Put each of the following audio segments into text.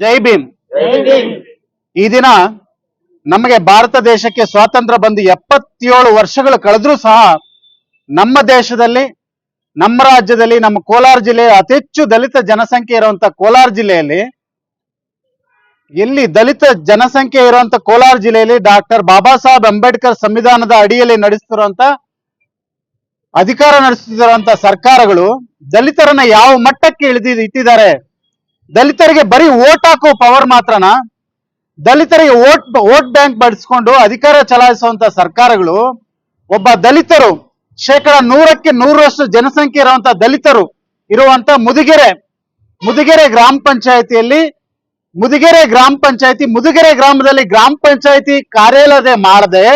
ಜೈ ಭೀಮ್. ಈ ದಿನ ನಮಗೆ ಭಾರತ ದೇಶಕ್ಕೆ ಸ್ವಾತಂತ್ರ್ಯ ಬಂದು ಎಪ್ಪತ್ತೇಳು ವರ್ಷಗಳು ಕಳೆದ್ರೂ ಸಹ ನಮ್ಮ ದೇಶದಲ್ಲಿ ನಮ್ಮ ರಾಜ್ಯದಲ್ಲಿ ನಮ್ಮ ಕೋಲಾರ ಜಿಲ್ಲೆ ಅತಿ ಹೆಚ್ಚು ದಲಿತ ಜನಸಂಖ್ಯೆ ಇರುವಂತ ಕೋಲಾರ ಜಿಲ್ಲೆಯಲ್ಲಿ ಎಲ್ಲಿ ದಲಿತ ಜನಸಂಖ್ಯೆ ಇರುವಂತ ಕೋಲಾರ ಜಿಲ್ಲೆಯಲ್ಲಿ ಡಾಕ್ಟರ್ ಬಾಬಾ ಸಾಹೇಬ್ ಅಂಬೇಡ್ಕರ್ ಸಂವಿಧಾನದ ಅಡಿಯಲ್ಲಿ ನಡೆಸುತ್ತಿರುವಂತ ಅಧಿಕಾರ ನಡೆಸುತ್ತಿರುವಂತ ಸರ್ಕಾರಗಳು ದಲಿತರನ್ನ ಯಾವ ಮಟ್ಟಕ್ಕೆ ಇಳಿದಿ ಇಟ್ಟಿದ್ದಾರೆ ದಲಿತರಿಗೆ ಬರೀ ಓಟ್ ಹಾಕೋ ಪವರ್ ಮಾತ್ರನಾ? ದಲಿತರಿಗೆ ಓಟ್ ವೋಟ್ ಬ್ಯಾಂಕ್ ಬಳಸ್ಕೊಂಡು ಅಧಿಕಾರ ಚಲಾಯಿಸುವಂತ ಸರ್ಕಾರಗಳು, ಒಬ್ಬ ದಲಿತರು, ಶೇಕಡ ನೂರಕ್ಕೆ ನೂರರಷ್ಟು ಜನಸಂಖ್ಯೆ ಇರುವಂತ ದಲಿತರು ಇರುವಂತ ಮುದಿಗೆರೆ ಮುದಿಗೆರೆ ಗ್ರಾಮ ಪಂಚಾಯತಿಯಲ್ಲಿ, ಮುದಿಗೆರೆ ಗ್ರಾಮ ಪಂಚಾಯತಿ, ಮುದಿಗೆರೆ ಗ್ರಾಮದಲ್ಲಿ ಗ್ರಾಮ ಪಂಚಾಯತಿ ಕಾರ್ಯಾಲಯ ಮಾಡದೆ,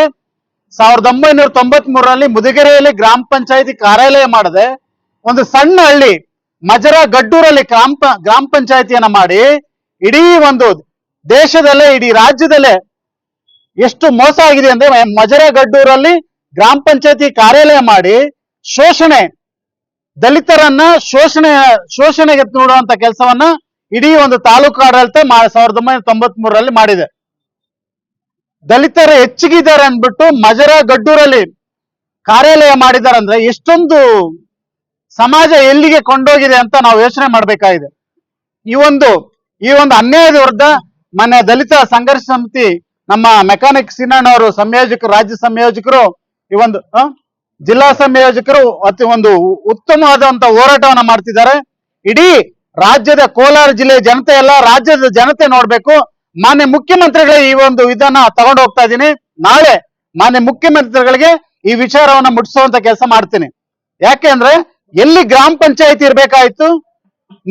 ಸಾವಿರದ ಒಂಬೈನೂರ ತೊಂಬತ್ ಮೂರರಲ್ಲಿ ಮುದಿಗೆರೆಯಲ್ಲಿ ಗ್ರಾಮ ಪಂಚಾಯತಿ ಕಾರ್ಯಾಲಯ ಮಾಡದೆ, ಒಂದು ಸಣ್ಣ ಹಳ್ಳಿ ಮಜರ ಗಡ್ಡೂರಲ್ಲಿ ಗ್ರಾಮ ಗ್ರಾಮ ಪಂಚಾಯತಿಯನ್ನ ಮಾಡಿ ಇಡೀ ಒಂದು ದೇಶದಲ್ಲೇ, ಇಡೀ ರಾಜ್ಯದಲ್ಲೇ ಎಷ್ಟು ಮೋಸ ಆಗಿದೆ ಅಂದ್ರೆ ಮಜರ ಗಡ್ಡೂರಲ್ಲಿ ಗ್ರಾಮ ಪಂಚಾಯತಿ ಕಾರ್ಯಾಲಯ ಮಾಡಿ ಶೋಷಣೆ, ದಲಿತರನ್ನ ಶೋಷಣೆ, ಶೋಷಣೆಗೆ ನೋಡುವಂತ ಕೆಲಸವನ್ನ ಇಡೀ ಒಂದು ತಾಲೂಕು ಆಡಳಿತ ಸಾವಿರದ ಒಂಬೈನೂರ ತೊಂಬತ್ ಮೂರರಲ್ಲಿ ಮಾಡಿದೆ. ದಲಿತರು ಹೆಚ್ಚಿಗಿದ್ದಾರೆ ಅಂದ್ಬಿಟ್ಟು ಮಜರ ಗಡ್ಡೂರಲ್ಲಿ ಕಾರ್ಯಾಲಯ ಮಾಡಿದ್ದಾರೆ ಅಂದ್ರೆ ಎಷ್ಟೊಂದು ಸಮಾಜ ಎಲ್ಲಿಗೆ ಕೊಂಡೋಗಿದೆ ಅಂತ ನಾವು ಯೋಚನೆ ಮಾಡಬೇಕಾಗಿದೆ. ಈ ಒಂದು ಈ ಒಂದು ಅನ್ಯಾಯದ ವಿರುದ್ಧ ಮನೆ ದಲಿತ ಸಂಘರ್ಷ ಸಮಿತಿ, ನಮ್ಮ ಮೆಕ್ಯಾನಿಕ್ ಸಿನ್ನಣ್ಣವರು ಸಂಯೋಜಕರು, ರಾಜ್ಯ ಸಂಯೋಜಕರು, ಈ ಒಂದು ಜಿಲ್ಲಾ ಸಂಯೋಜಕರು ಅತಿ ಒಂದು ಉತ್ತಮವಾದಂತ ಹೋರಾಟವನ್ನ ಮಾಡ್ತಿದ್ದಾರೆ. ಇಡೀ ರಾಜ್ಯದ ಕೋಲಾರ ಜಿಲ್ಲೆ ಜನತೆ ಎಲ್ಲ, ರಾಜ್ಯದ ಜನತೆ ನೋಡ್ಬೇಕು. ಮಾನ್ಯ ಮುಖ್ಯಮಂತ್ರಿಗಳೇ ಈ ಒಂದು ಇದನ್ನ ತಗೊಂಡು ಹೋಗ್ತಾ ಇದ್ದೀನಿ. ನಾಳೆ ಮಾನ್ಯ ಮುಖ್ಯಮಂತ್ರಿಗಳಿಗೆ ಈ ವಿಚಾರವನ್ನ ಮುಟ್ಟಿಸುವಂತ ಕೆಲಸ ಮಾಡ್ತೀನಿ. ಯಾಕೆಂದ್ರೆ ಎಲ್ಲಿ ಗ್ರಾಮ ಪಂಚಾಯತಿ ಇರ್ಬೇಕಾಯ್ತು?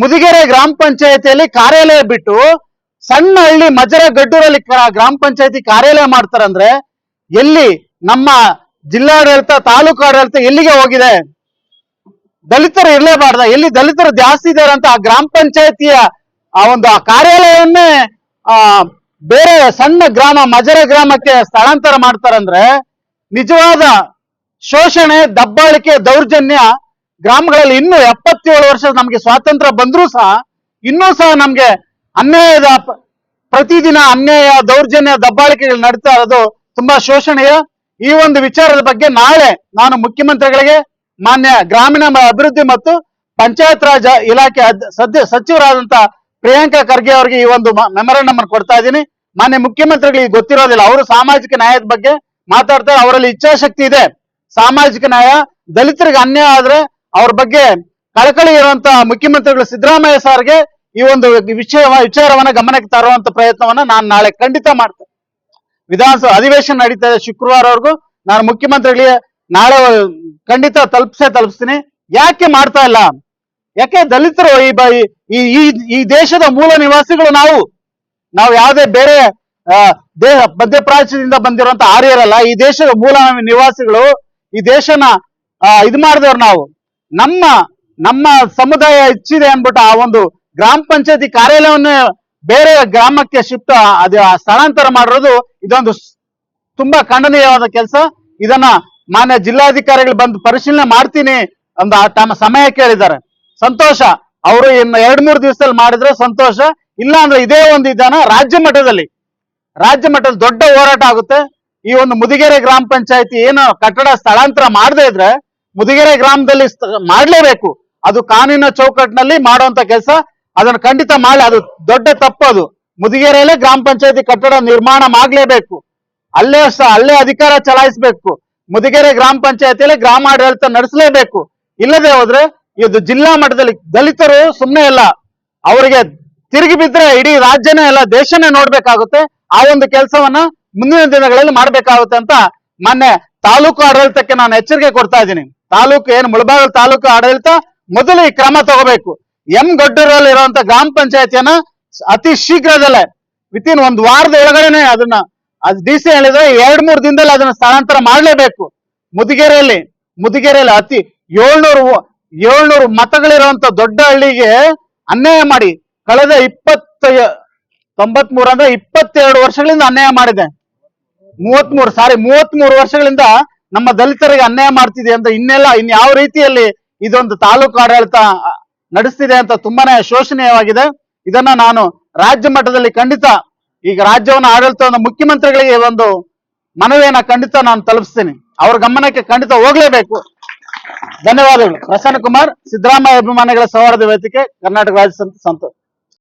ಮುದಿಗೆರೆ ಗ್ರಾಮ ಪಂಚಾಯತಿಯಲ್ಲಿ ಕಾರ್ಯಾಲಯ ಬಿಟ್ಟು ಸಣ್ಣ ಹಳ್ಳಿ ಮಜರ ಗಡ್ಡೂರಲ್ಲಿ ಗ್ರಾಮ ಪಂಚಾಯತಿ ಕಾರ್ಯಾಲಯ ಮಾಡ್ತಾರಂದ್ರೆ ಎಲ್ಲಿ ನಮ್ಮ ಜಿಲ್ಲಾಡಳಿತ, ತಾಲೂಕು ಆಡಳಿತ ಎಲ್ಲಿಗೆ ಹೋಗಿದೆ? ದಲಿತರು ಇರಲೇಬಾರ್ದ. ಎಲ್ಲಿ ದಲಿತರು ಜಾಸ್ತಿ ಇದ್ದಾರೆ ಅಂತ ಆ ಗ್ರಾಮ ಪಂಚಾಯತಿಯ ಆ ಒಂದು ಆ ಕಾರ್ಯಾಲಯವನ್ನೇ, ಆ, ಬೇರೆ ಸಣ್ಣ ಗ್ರಾಮ ಮಜರ ಗ್ರಾಮಕ್ಕೆ ಸ್ಥಳಾಂತರ ಮಾಡ್ತಾರಂದ್ರೆ ನಿಜವಾದ ಶೋಷಣೆ, ದಬ್ಬಾಳಿಕೆ, ದೌರ್ಜನ್ಯ ಗ್ರಾಮಗಳಲ್ಲಿ ಇನ್ನೂ ಎಪ್ಪತ್ತೇಳು ವರ್ಷ ನಮಗೆ ಸ್ವಾತಂತ್ರ್ಯ ಬಂದ್ರೂ ಸಹ, ಇನ್ನೂ ಸಹ ನಮ್ಗೆ ಅನ್ಯಾಯದ ಪ್ರತಿದಿನ ಅನ್ಯಾಯ, ದೌರ್ಜನ್ಯ, ದಬ್ಬಾಳಿಕೆಗಳು ನಡೀತಾ ಇರೋದು ತುಂಬಾ ಶೋಷಣೀಯ ಈ ಒಂದು ವಿಚಾರದ ಬಗ್ಗೆ ನಾಳೆ ನಾನು ಮುಖ್ಯಮಂತ್ರಿಗಳಿಗೆ, ಮಾನ್ಯ ಗ್ರಾಮೀಣ ಅಭಿವೃದ್ಧಿ ಮತ್ತು ಪಂಚಾಯತ್ ರಾಜ್ ಇಲಾಖೆ ಸದ್ಯ, ಸಚಿವರಾದಂತ ಪ್ರಿಯಾಂಕಾ ಖರ್ಗೆ ಅವರಿಗೆ ಈ ಒಂದು ಮೆಮೊರಂಡಮ್ ಅನ್ನು ಕೊಡ್ತಾ ಇದ್ದೀನಿ. ಮಾನ್ಯ ಮುಖ್ಯಮಂತ್ರಿಗಳಿಗೆ ಗೊತ್ತಿರೋದಿಲ್ಲ, ಅವರು ಸಾಮಾಜಿಕ ನ್ಯಾಯದ ಬಗ್ಗೆ ಮಾತಾಡ್ತಾರೆ, ಅವರಲ್ಲಿ ಇಚ್ಛಾಶಕ್ತಿ ಇದೆ. ಸಾಮಾಜಿಕ ನ್ಯಾಯ, ದಲಿತರಿಗೆ ಅನ್ಯಾಯ ಆದ್ರೆ ಅವ್ರ ಬಗ್ಗೆ ಕಳಕಳಿ ಇರುವಂತ ಮುಖ್ಯಮಂತ್ರಿಗಳು ಸಿದ್ದರಾಮಯ್ಯ ಸಾರ್ಗೆ ಈ ಒಂದು ವಿಷಯ, ವಿಚಾರವನ್ನ ಗಮನಕ್ಕೆ ತರುವಂತ ಪ್ರಯತ್ನವನ್ನ ನಾನು ನಾಳೆ ಖಂಡಿತ ಮಾಡ್ತೇನೆ. ವಿಧಾನಸಭಾ ಅಧಿವೇಶನ ನಡೀತಾ ಇದೆ ಶುಕ್ರವಾರವರೆಗೂ ನಾನು ಮುಖ್ಯಮಂತ್ರಿಗಳಿಗೆ ನಾಳೆ ಖಂಡಿತ ತಲುಪಿಸೇ ತಲುಪಿಸ್ತೀನಿ. ಯಾಕೆ ಮಾಡ್ತಾ ಇಲ್ಲ? ಯಾಕೆ ದಲಿತರು ಈ ಈ ಈ- ದೇಶದ ಮೂಲ ನಿವಾಸಿಗಳು ನಾವು? ನಾವು ಯಾವುದೇ ಬೇರೆ ದೇಹ, ಮಧ್ಯಪ್ರಾಚ್ಯದಿಂದ ಬಂದಿರುವಂತ ಆರ್ಯರಲ್ಲ, ಈ ದೇಶದ ಮೂಲ ನಿವಾಸಿಗಳು, ಈ ದೇಶನ ಇದು ಮಾಡಿದವ್ರು ನಾವು. ನಮ್ಮ ನಮ್ಮ ಸಮುದಾಯ ಹೆಚ್ಚಿದೆ ಅಂದ್ಬಿಟ್ಟು ಆ ಒಂದು ಗ್ರಾಮ ಪಂಚಾಯತಿ ಕಾರ್ಯಾಲಯವನ್ನು ಬೇರೆ ಗ್ರಾಮಕ್ಕೆ ಶಿಫ್ಟ್, ಅದು ಸ್ಥಳಾಂತರ ಮಾಡಿರೋದು ಇದೊಂದು ತುಂಬಾ ಖಂಡನೀಯವಾದ ಕೆಲಸ. ಇದನ್ನ ಮಾನ್ಯ ಜಿಲ್ಲಾಧಿಕಾರಿಗಳು ಬಂದು ಪರಿಶೀಲನೆ ಮಾಡ್ತೀನಿ ಆ ತಮ್ಮ ಸಮಯ ಕೇಳಿದ್ದಾರೆ. ಸಂತೋಷ, ಅವರು ಇನ್ನು ಎರಡ್ ಮೂರು ದಿವಸದಲ್ಲಿ ಮಾಡಿದ್ರೆ ಸಂತೋಷ. ಇಲ್ಲ ಅಂದ್ರೆ ಇದೇ ಒಂದು ಇದನ್ನ ರಾಜ್ಯ ಮಟ್ಟದಲ್ಲಿ ರಾಜ್ಯ ಮಟ್ಟದಲ್ಲಿ ದೊಡ್ಡ ಹೋರಾಟ ಆಗುತ್ತೆ. ಈ ಒಂದು ಮುದಿಗೆರೆ ಗ್ರಾಮ ಪಂಚಾಯತಿ ಏನು ಕಟ್ಟಡ ಸ್ಥಳಾಂತರ ಮಾಡದೇ ಇದ್ರೆ ಮುದಿಗೆರೆ ಗ್ರಾಮದಲ್ಲಿ ಮಾಡಲೇಬೇಕು. ಅದು ಕಾನೂನಿನ ಚೌಕಟ್ಟಿನಲ್ಲಿ ಮಾಡುವಂತ ಕೆಲಸ. ಅದನ್ನ ಖಂಡಿತ ಮಾಡಿ, ಅದು ದೊಡ್ಡ ತಪ್ಪು ಅದು. ಮುದಿಗೆರೆಯಲ್ಲೇ ಗ್ರಾಮ ಪಂಚಾಯತಿ ಕಟ್ಟಡ ನಿರ್ಮಾಣ ಆಗ್ಲೇಬೇಕು ಅಲ್ಲೇ ಅಲ್ಲೇ ಅಧಿಕಾರ ಚಲಾಯಿಸಬೇಕು. ಮುದಿಗೆರೆ ಗ್ರಾಮ ಪಂಚಾಯತಿಯಲ್ಲಿ ಗ್ರಾಮ ಆಡಳಿತ ನಡೆಸಲೇಬೇಕು. ಇಲ್ಲದೆ ಹೋದ್ರೆ, ಇದು ಜಿಲ್ಲಾ ಮಟ್ಟದಲ್ಲಿ ದಲಿತರು ಸುಮ್ಮನೆ ಇಲ್ಲ. ಅವರಿಗೆ ತಿರುಗಿ ಬಿದ್ರೆ ಇಡೀ ರಾಜ್ಯನೇ ಎಲ್ಲ ದೇಶನೇ ನೋಡ್ಬೇಕಾಗುತ್ತೆ. ಆ ಒಂದು ಕೆಲಸವನ್ನ ಮುಂದಿನ ದಿನಗಳಲ್ಲಿ ಮಾಡ್ಬೇಕಾಗುತ್ತೆ ಅಂತ ಮೊನ್ನೆ ತಾಲೂಕು ಆಡಳಿತಕ್ಕೆ ನಾನು ಎಚ್ಚರಿಕೆ ಕೊಡ್ತಾ ಇದ್ದೀನಿ. ತಾಲೂಕು ಏನು ಮುಳಬಾಗಲ್ ತಾಲೂಕು ಆಡಳಿತ ಮೊದಲು ಈ ಕ್ರಮ ತಗೋಬೇಕು. ಎಂ ಗಡ್ಡೂರಲ್ಲಿ ಇರುವಂತ ಗ್ರಾಮ ಪಂಚಾಯತಿಯನ್ನ ಅತಿ ಶೀಘ್ರದಲ್ಲೇ ವಿತಿನ್ ಒಂದು ವಾರದ ಒಳಗಡೆನೆ ಅದನ್ನ ಅದು ಡಿ ಸಿ ಹೇಳಿದ್ರೆ ಎರಡ್ ಮೂರು ದಿನದಲ್ಲಿ ಅದನ್ನ ಸ್ಥಳಾಂತರ ಮಾಡಲೇಬೇಕು. ಮುದಿಗೆರೆಯಲ್ಲಿ ಮುದಿಗೆರೆಯಲ್ಲಿ ಅತಿ ಏಳ್ನೂರು ಏಳ್ನೂರು ಮತಗಳಿರುವಂತ ದೊಡ್ಡ ಹಳ್ಳಿಗೆ ಅನ್ಯಾಯ ಮಾಡಿ, ಕಳೆದ ಇಪ್ಪತ್ತ ತೊಂಬತ್ ಮೂರು ಅಂದ್ರೆ ಇಪ್ಪತ್ತೆರಡು ವರ್ಷಗಳಿಂದ ಅನ್ಯಾಯ ಮಾಡಿದೆ. ಮೂವತ್ಮೂರು, ಸಾರಿ ಮೂವತ್ಮೂರು ವರ್ಷಗಳಿಂದ ನಮ್ಮ ದಲಿತರಿಗೆ ಅನ್ಯಾಯ ಮಾಡ್ತಿದೆ ಅಂತ ಇನ್ನೆಲ್ಲ ಇನ್ ಯಾವ ರೀತಿಯಲ್ಲಿ ಇದೊಂದು ತಾಲೂಕು ಆಡಳಿತ ನಡೆಸ್ತಿದೆ ಅಂತ ತುಂಬಾನೇ ಶೋಷಣೀಯವಾಗಿದೆ. ಇದನ್ನ ನಾನು ರಾಜ್ಯ ಮಟ್ಟದಲ್ಲಿ ಖಂಡಿತ ಈಗ ರಾಜ್ಯವನ್ನು ಆಡಳಿತವನ್ನು ಮುಖ್ಯಮಂತ್ರಿಗಳಿಗೆ ಒಂದು ಮನವಿಯನ್ನ ಖಂಡಿತ ನಾನು ತಲುಪಿಸ್ತೀನಿ. ಅವ್ರ ಗಮನಕ್ಕೆ ಖಂಡಿತ ಹೋಗ್ಲೇಬೇಕು. ಧನ್ಯವಾದಗಳು. ಪ್ರಸನ್ನ ಕುಮಾರ್, ಸಿದ್ದರಾಮಯ್ಯ ಅಭಿಮಾನಿಗಳ ಸೌಹಾರ್ದ ವೇದಿಕೆ, ಕರ್ನಾಟಕ ರಾಜ್ಯ ಸಂತೋಷ ಸಂತ